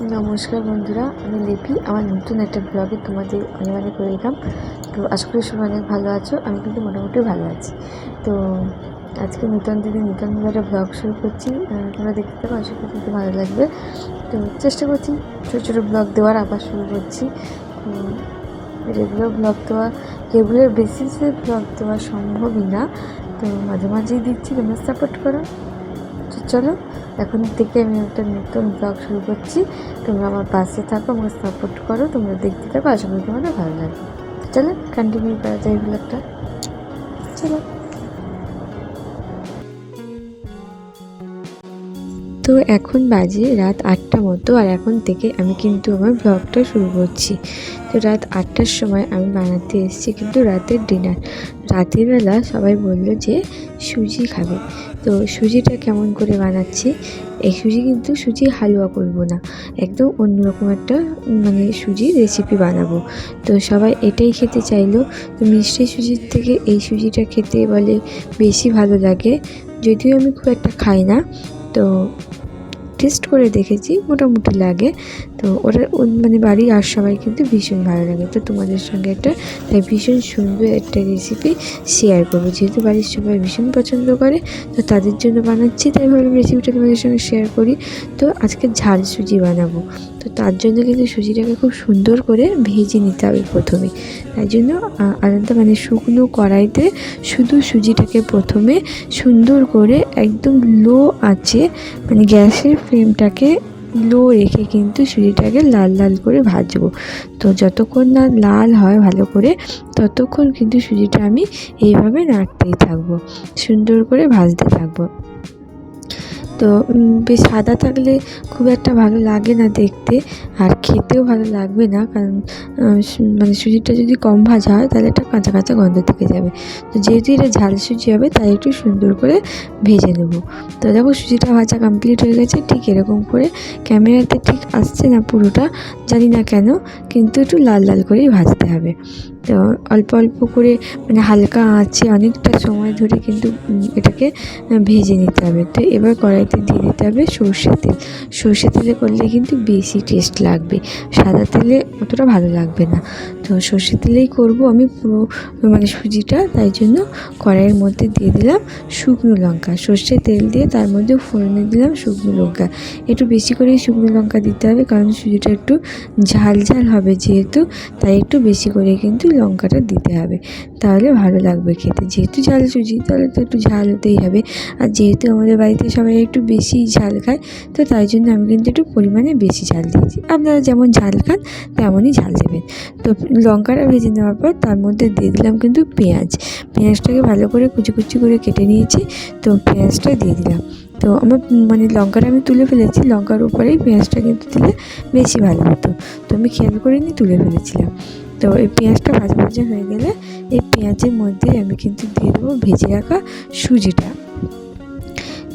নমস্কার বন্ধুরা, আমি লিপি, আমার নতুন একটা ব্লগে তোমাদের অনেক অনেক ওয়েলকাম তো আশা করি সবাই অনেক ভালো আছো, আমি কিন্তু মোটামুটি ভালো আছি। তো আজকে নতুন দিদি নতুনভাবে একটা ব্লগ শুরু করছি। তোমরা দেখতে পাবো আশা করি তোমাদের ভালো লাগবে। তো চেষ্টা করছি ছোটো ছোটো ব্লগ দেওয়ার, আবার শুরু করছি। রেগুলার ব্লগ দেওয়া রেগুলার বেসিসে ব্লগ দেওয়া সম্ভবই না। তো মাঝে মাঝেই দিচ্ছি, তোমরা সাপোর্ট করো। চলো এখন থেকে আমি একটা নতুন ব্লগ শুরু করছি। তোমরা আমার পাশে থাকো, আমাকে সাপোর্ট করো, তোমরা দেখতে থাকো, আশা করি তোমাদের ভালো লাগবে। চলো কন্টিনিউ করা যায় ব্লগটা চলো। তো এখন বাজে রাত আটটা মতো, আর এখন থেকে আমি কিন্তু আমার ব্লগটা শুরু করছি। তো রাত আটটার সময় আমি বানাতে এসেছি কিন্তু রাতের ডিনার রাতের বেলা সবাই বলল যে সুজি খাবে। তো সুজিটা কেমন করে বানাচ্ছি? এই সুজি কিন্তু সুজি হালুয়া করব না। একদম অন্যরকম একটা মানে সুজির রেসিপি বানাবো। তো সবাই এটাই খেতে চাইলো। তো মিষ্টি সুজির থেকে এই সুজিটা খেতে বলে বেশি ভালো লাগে। যদিও আমি খুব একটা খাই না। তো টেস্ট করে দেখেছি, মোটামুটি লাগে। তো ওরা মানে বাড়ির আর সবাই কিন্তু ভীষণ ভালো লাগে। তো তোমাদের সঙ্গে একটা, তাই ভীষণ সুন্দর একটা রেসিপি শেয়ার করব। যেহেতু বাড়ির সবাই ভীষণ পছন্দ করে, তো তাদের জন্য বানাচ্ছি, তাই ভাবলাম রেসিপিটা তোমাদের সঙ্গে শেয়ার করি। তো আজকে ঝাল সুজি বানাবো। তো তার জন্য কিন্তু সুজিটাকে খুব সুন্দর করে ভেজে নিতে হবে প্রথমে। তাই জন্য আলাদা মানে শুকনো কড়াইতে শুধু সুজিটাকে প্রথমে সুন্দর করে একদম লো আছে মানে গ্যাসের ফ্লেমটাকে লো রেখে কিন্তু সুজিটাকে লাল লাল করে ভাজবো। তো যতক্ষণ না লাল হয় ভালো করে, ততক্ষণ কিন্তু সুজিটা আমি এইভাবে নাড়তেই থাকব, সুন্দর করে ভাজতে থাকব। তো বেশ সাদা থাকলে খুব একটা ভালো লাগে না দেখতে, আর খেতেও ভালো লাগবে না, কারণ মানে সুজিটা যদি কম ভাজা হয়, তাহলে একটা কাঁচা কাঁচা গন্ধ থেকে যাবে। তো যেহেতু এটা ঝাল সুজি হবে, তাই একটু সুন্দর করে ভেজে নেব। তো দেখো সুজিটা ভাজা কমপ্লিট হয়ে গেছে, ঠিক এরকম করে ক্যামেরাতে ঠিক আসছে না পুরোটা, জানি না কেন, কিন্তু একটু লাল লাল করেই ভাজতে হবে। তো অল্প অল্প করে মানে হালকা আঁচে অনেকটা সময় ধরে কিন্তু এটাকে ভেজে নিতে হবে। তো এবার কড়াইতে দিয়ে দিতে হবে সর্ষে তেল। সর্ষে তেলে করলে কিন্তু বেশি টেস্ট লাগবে। সাদা তেলে অতটা ভালো লাগবে না। তো সর্ষে তেলেই করব। আমি পুরো মানে সুজিটা, তাই জন্য কড়াইয়ের মধ্যে দিয়ে দিলাম শুকনো লঙ্কা। সর্ষে তেল দিয়ে তার মধ্যে ফোড়নে দিলাম শুকনো লঙ্কা। একটু বেশি করেই শুকনো লঙ্কা দিতে হবে, কারণ সুজিটা একটু ঝাল ঝাল হবে যেহেতু, তাই একটু বেশি করে কিন্তু লঙ্কাটা দিতে হবে। তাহলে ভালো লাগবে খেতে। যেহেতু ঝাল সুজি, তাহলে তো একটু ঝাল হতেই হবে। আর যেহেতু আমাদের বাড়িতে সবাই একটু বেশি ঝাল খায়, তো তাই জন্য আমি কিন্তু একটু পরিমাণে বেশি ঝাল দিয়েছি। আপনারা যেমন ঝাল খান, তেমনই ঝাল দেবেন। তো লঙ্কাটা ভেজে নেওয়ার পর তার মধ্যে দিয়ে দিলাম কিন্তু পেঁয়াজ। পেঁয়াজটাকে ভালো করে কুচি কুচি করে কেটে নিয়েছি, তো পেঁয়াজটা দিয়ে দিলাম। তো আমার মানে লঙ্কাটা আমি তুলে ফেলেছি, লঙ্কার উপরেই পেঁয়াজটা কিন্তু দিলে বেশি ভালো হতো। তো আমি খেয়াল করিনি তুলে ফেলেছিলাম। তো এই পেঁয়াজটা ভাজা ভাজা হয়ে গেলে এই পেঁয়াজের মধ্যে আমি কিন্তু দিয়ে দেবো ভেজে রাখা সুজিটা।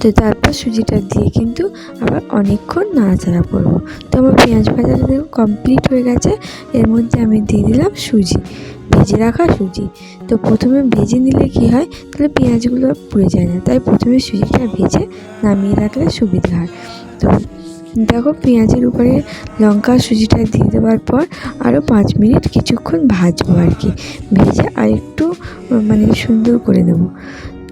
তো তারপর সুজিটা দিয়ে কিন্তু আবার অনেকক্ষণ নাড়াচাড়া করব। তো আমার পেঁয়াজ ভাজাটা দেখো কমপ্লিট হয়ে গেছে, এর মধ্যে আমি দিয়ে দিলাম সুজি। ভেজে রাখা সুজি। তো প্রথমে ভেজে নিলে কি হয়? তাহলে পেঁয়াজগুলো পুড়ে যায় না। তাই প্রথমে সুজিটা ভেজে নামিয়ে রাখলে সুবিধা হয়। তো দেখো পেঁয়াজের উপরে লঙ্কা সুজিটা দিয়ে দেওয়ার পর আরও পাঁচ মিনিট কিছুক্ষণ ভাজবো আর কি। ভেজে আর একটু মানে সুন্দর করে নেব।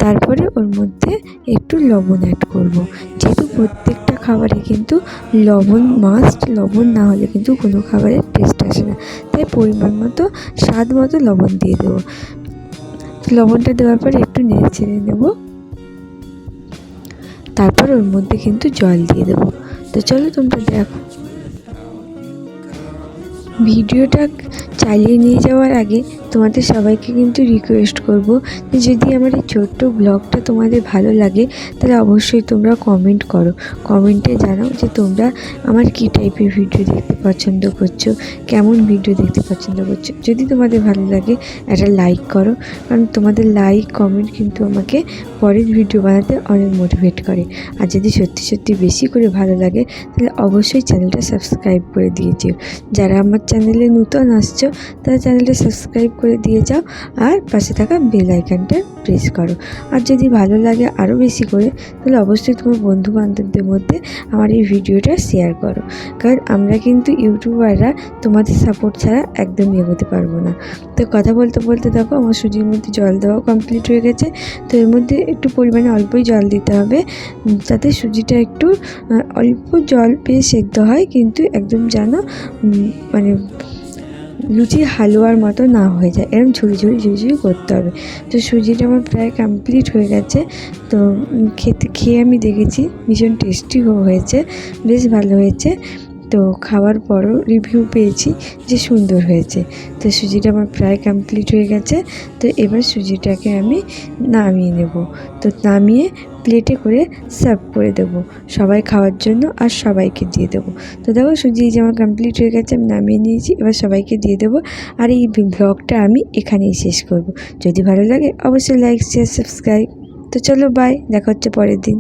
তারপরে ওর মধ্যে একটু লবণ অ্যাড করব। যেহেতু প্রত্যেকটা খাবারে কিন্তু লবণ মাস্ট লবণ না হলে কিন্তু কোনো খাবারের টেস্ট আসে না। তাই পরিমাণ মতো, স্বাদ মতো লবণ দিয়ে দেবো। লবণটা দেওয়ার পরে একটু নেড়ে ছেড়ে নেব। তারপর ওর মধ্যে কিন্তু জল দিয়ে দেবো। তো চলো তোমরা দেখো। ভিডিওটা চালিয়ে নিয়ে যাওয়ার আগে তোমাদের সবাইকে কিন্তু রিকোয়েস্ট করব যে যদি আমার এই ছোট্ট ব্লগটা তোমাদের ভালো লাগে, তাহলে অবশ্যই তোমরা কমেন্ট করো। কমেন্টে জানাও যে তোমরা আমার কী টাইপের ভিডিও দেখতে পছন্দ করছ, কেমন ভিডিও দেখতে পছন্দ করছ। যদি তোমাদের ভালো লাগে, একটা লাইক করো, কারণ তোমাদের লাইক কমেন্ট কিন্তু আমাকে পরের ভিডিও বানাতে অনেক মোটিভেট করে। আর যদি সত্যি সত্যি বেশি করে ভালো লাগে, তাহলে অবশ্যই চ্যানেলটা সাবস্ক্রাইব করে দিয়েছিও যারা আমার চ্যানেলে নতুন আসছো, তারা চ্যানেলটা সাবস্ক্রাইব করে দিয়ে যাও আর পাশে থাকা বেল আইকনটা প্রেস করো। আর যদি ভালো লাগে আরও বেশি করে, তাহলে অবশ্যই তোমার বন্ধু বান্ধবদের মধ্যে আমার এই ভিডিওটা শেয়ার করো। কারণ আমরা কিন্তু ইউটিউবাররা তোমাদের সাপোর্ট ছাড়া একদমই এগোতে পারব না। তো কথা বলতে বলতে দেখো, আমার সুজির মধ্যে জল দেওয়া কমপ্লিট হয়ে গেছে। তো এর মধ্যে একটু পরিমাণে অল্পই জল দিতে হবে, যাতে সুজিটা একটু অল্প জল পেয়ে সেদ্ধ হয়, কিন্তু একদম যেন মানে লুচি হালুয়ার মতো না হয়ে যায়। এরকম ঝুড়ি ঝুড়ি ঝুড়ি ঝুড়ি করতে হবে। তো সুজিটা আমার প্রায় কমপ্লিট হয়ে গেছে। তো খেতে, খেয়ে আমি দেখেছি, ভীষণ টেস্টি হয়েছে। বেশ ভালো হয়েছে। তো খাওয়ার পরও রিভিউ পেয়েছি যে সুন্দর হয়েছে। তো সুজিটা আমার প্রায় কমপ্লিট হয়ে গেছে। তো এবার সুজিটাকে আমি নামিয়ে নেব। তো নামিয়ে প্লেটে করে সার্ভ করে দেবো। সবাই খাওয়ার জন্য আর সবাইকে দিয়ে দেবো। তো দেখো সুজি যে আমার কমপ্লিট হয়ে গেছে, আমি নামিয়ে নিয়েছি। এবার সবাইকে দিয়ে দেবো আর এই ব্লগটা আমি এখানেই শেষ করব। যদি ভালো লাগে, অবশ্যই লাইক শেয়ার সাবস্ক্রাইব তো চলো বাই দেখা হচ্ছে পরের দিন।